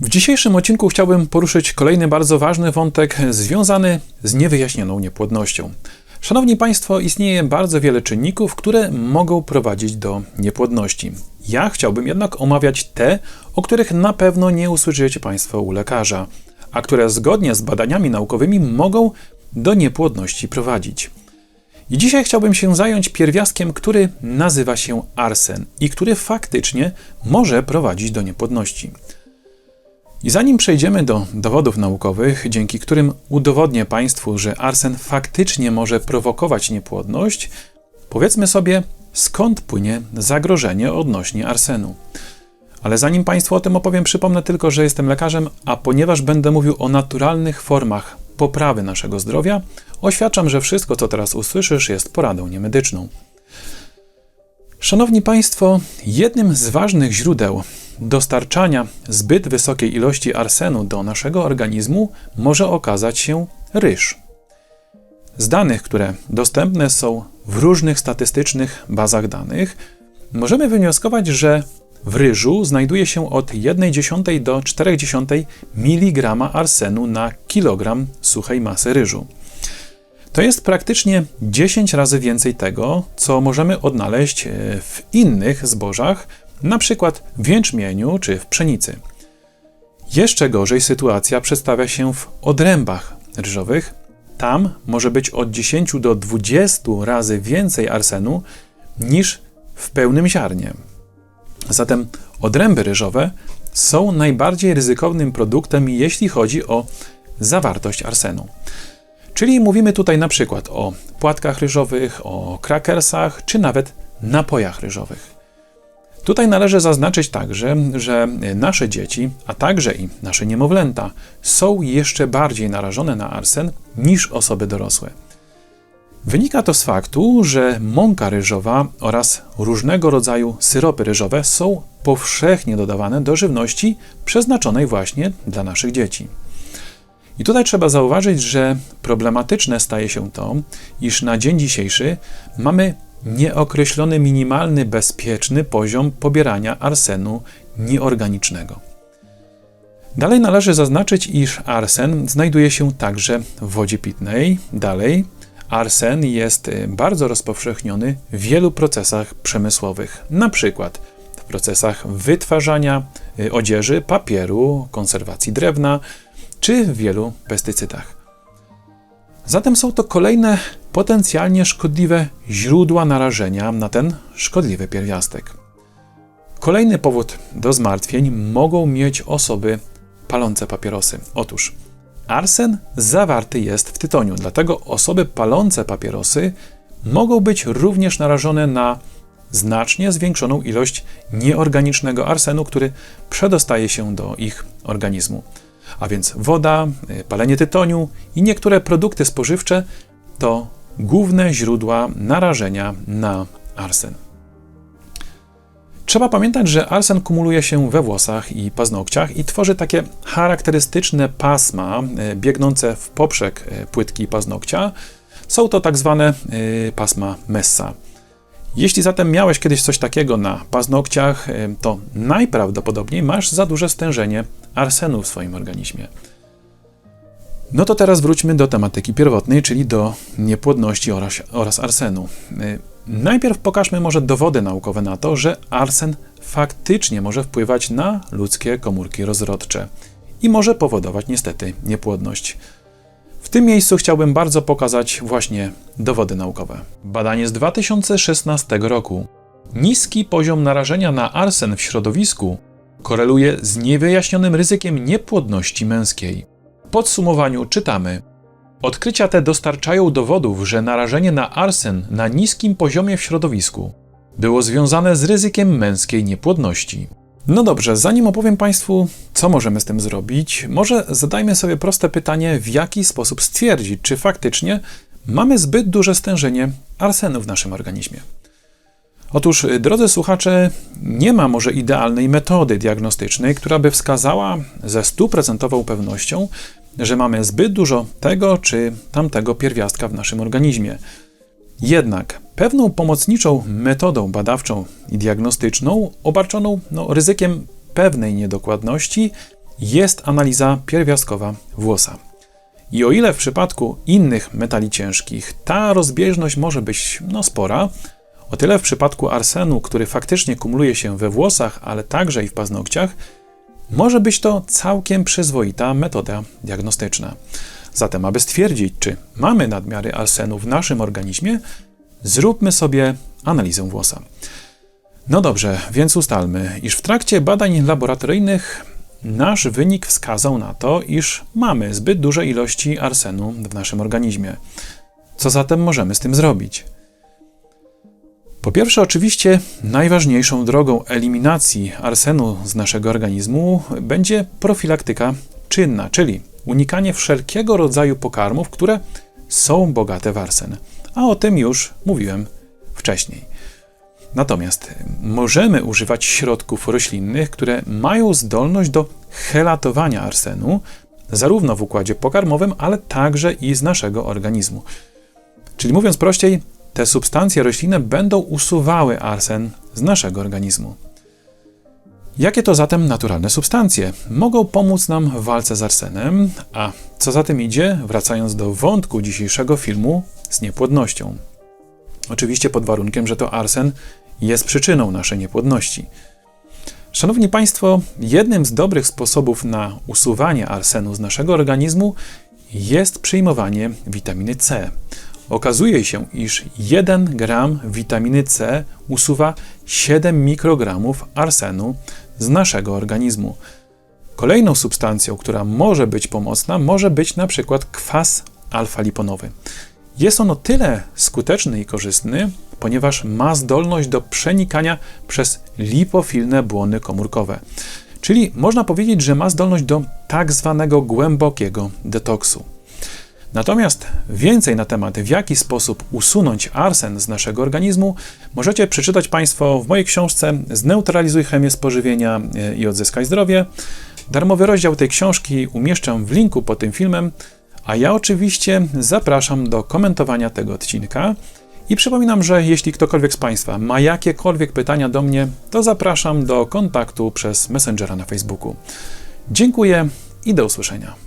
W dzisiejszym odcinku chciałbym poruszyć kolejny bardzo ważny wątek związany z niewyjaśnioną niepłodnością. Szanowni Państwo, istnieje bardzo wiele czynników, które mogą prowadzić do niepłodności. Ja chciałbym jednak omawiać te, o których na pewno nie usłyszycie Państwo u lekarza, a które zgodnie z badaniami naukowymi mogą do niepłodności prowadzić. I dzisiaj chciałbym się zająć pierwiastkiem, który nazywa się arsen i który faktycznie może prowadzić do niepłodności. I zanim przejdziemy do dowodów naukowych, dzięki którym udowodnię Państwu, że arsen faktycznie może prowokować niepłodność, powiedzmy sobie, skąd płynie zagrożenie odnośnie arsenu. Ale zanim Państwu o tym opowiem, przypomnę tylko, że jestem lekarzem, a ponieważ będę mówił o naturalnych formach poprawy naszego zdrowia, oświadczam, że wszystko, co teraz usłyszysz, jest poradą niemedyczną. Szanowni Państwo, jednym z ważnych źródeł dostarczania zbyt wysokiej ilości arsenu do naszego organizmu może okazać się ryż. Z danych, które dostępne są w różnych statystycznych bazach danych, możemy wywnioskować, że w ryżu znajduje się od 1,1 do 0,4 mg arsenu na kilogram suchej masy ryżu. To jest praktycznie 10 razy więcej tego, co możemy odnaleźć e, w innych zbożach, na przykład w jęczmieniu czy w pszenicy. Jeszcze gorzej sytuacja przedstawia się w odrębach ryżowych. Tam może być od 10 do 20 razy więcej arsenu niż w pełnym ziarnie. Zatem odręby ryżowe są najbardziej ryzykownym produktem, jeśli chodzi o zawartość arsenu. Czyli mówimy tutaj na przykład o płatkach ryżowych, o krakersach czy nawet napojach ryżowych. Tutaj należy zaznaczyć także, że nasze dzieci, a także i nasze niemowlęta są jeszcze bardziej narażone na arsen niż osoby dorosłe. Wynika to z faktu, że mąka ryżowa oraz różnego rodzaju syropy ryżowe są powszechnie dodawane do żywności przeznaczonej właśnie dla naszych dzieci. I tutaj trzeba zauważyć, że problematyczne staje się to, iż na dzień dzisiejszy mamy nieokreślony minimalny bezpieczny poziom pobierania arsenu nieorganicznego. Dalej należy zaznaczyć, iż arsen znajduje się także w wodzie pitnej. Dalej, arsen jest y, bardzo rozpowszechniony w wielu procesach przemysłowych, przykład w procesach wytwarzania y, odzieży, papieru, konserwacji drewna czy w wielu pestycydach. Zatem są to kolejne potencjalnie szkodliwe źródła narażenia na ten szkodliwy pierwiastek. Kolejny powód do zmartwień mogą mieć osoby palące papierosy. Otóż arsen zawarty jest w tytoniu, dlatego osoby palące papierosy mogą być również narażone na znacznie zwiększoną ilość nieorganicznego arsenu, który przedostaje się do ich organizmu. A więc woda, y, palenie tytoniu i niektóre produkty spożywcze to główne źródła narażenia na arsen. Trzeba pamiętać, że arsen kumuluje się we włosach i paznokciach i tworzy takie charakterystyczne pasma e, biegnące w poprzek e, płytki paznokcia. Są to tak zwane e, pasma Messa. Jeśli zatem miałeś kiedyś coś takiego na paznokciach, to najprawdopodobniej masz za duże stężenie arsenu w swoim organizmie. No to teraz wróćmy do tematyki pierwotnej, czyli do niepłodności oraz, oraz arsenu. Y, najpierw pokażmy może dowody naukowe na to, że arsen faktycznie może wpływać na ludzkie komórki rozrodcze i może powodować niestety niepłodność. W tym miejscu chciałbym bardzo pokazać właśnie dowody naukowe. Badanie z 2016 roku. Niski poziom narażenia na arsen w środowisku koreluje z niewyjaśnionym ryzykiem niepłodności męskiej podsumowaniu czytamy: Odkrycia te dostarczają dowodów, że narażenie na arsen na niskim poziomie w środowisku było związane z ryzykiem męskiej niepłodności. No dobrze, zanim opowiem Państwu, co możemy z tym zrobić, może zadajmy sobie proste pytanie, w jaki sposób stwierdzić, czy faktycznie mamy zbyt duże stężenie arsenu w naszym organizmie. Otóż, drodzy słuchacze, nie ma może idealnej metody diagnostycznej, która by wskazała ze stuprocentową pewnością, że mamy zbyt dużo tego czy tamtego pierwiastka w naszym organizmie. Jednak pewną pomocniczą metodą badawczą i diagnostyczną, obarczoną no, ryzykiem pewnej niedokładności, jest analiza pierwiastkowa włosa. I o ile w przypadku innych metali ciężkich ta rozbieżność może być no, spora, o tyle w przypadku arsenu, który faktycznie kumuluje się we włosach, ale także i w paznokciach, może być to całkiem przyzwoita metoda diagnostyczna. Zatem, aby stwierdzić, czy mamy nadmiary arsenu w naszym organizmie, zróbmy sobie analizę włosa. No dobrze, więc ustalmy, iż w trakcie badań laboratoryjnych nasz wynik wskazał na to, iż mamy zbyt duże ilości arsenu w naszym organizmie. Co zatem możemy z tym zrobić? Po pierwsze, oczywiście najważniejszą drogą eliminacji arsenu z naszego organizmu będzie profilaktyka czynna, czyli unikanie wszelkiego rodzaju pokarmów, które są bogate w arsen. A o tym już mówiłem wcześniej. Natomiast możemy używać środków roślinnych, które mają zdolność do helatowania arsenu, zarówno w układzie pokarmowym, ale także i z naszego organizmu. Czyli mówiąc prościej, te substancje roślinne będą usuwały arsen z naszego organizmu. Jakie to zatem naturalne substancje mogą pomóc nam w walce z arsenem, a co za tym idzie, wracając do wątku dzisiejszego filmu z niepłodnością? Oczywiście pod warunkiem, że to arsen jest przyczyną naszej niepłodności. Szanowni Państwo, jednym z dobrych sposobów na usuwanie arsenu z naszego organizmu jest przyjmowanie witaminy C. Okazuje się, iż 1 gram witaminy C usuwa 7 mikrogramów arsenu z naszego organizmu. Kolejną substancją, która może być pomocna, może być na przykład kwas alfa-liponowy. Jest on o tyle skuteczny i korzystny, ponieważ ma zdolność do przenikania przez lipofilne błony komórkowe. Czyli można powiedzieć, że ma zdolność do tak zwanego głębokiego detoksu. Natomiast więcej na temat, w jaki sposób usunąć arsen z naszego organizmu, możecie przeczytać Państwo w mojej książce Zneutralizuj chemię spożywienia e, i odzyskaj zdrowie. Darmowy rozdział tej książki umieszczam w linku pod tym filmem, a ja oczywiście zapraszam do komentowania tego odcinka. I przypominam, że jeśli ktokolwiek z Państwa ma jakiekolwiek pytania do mnie, to zapraszam do kontaktu przez Messengera na Facebooku. Dziękuję i do usłyszenia.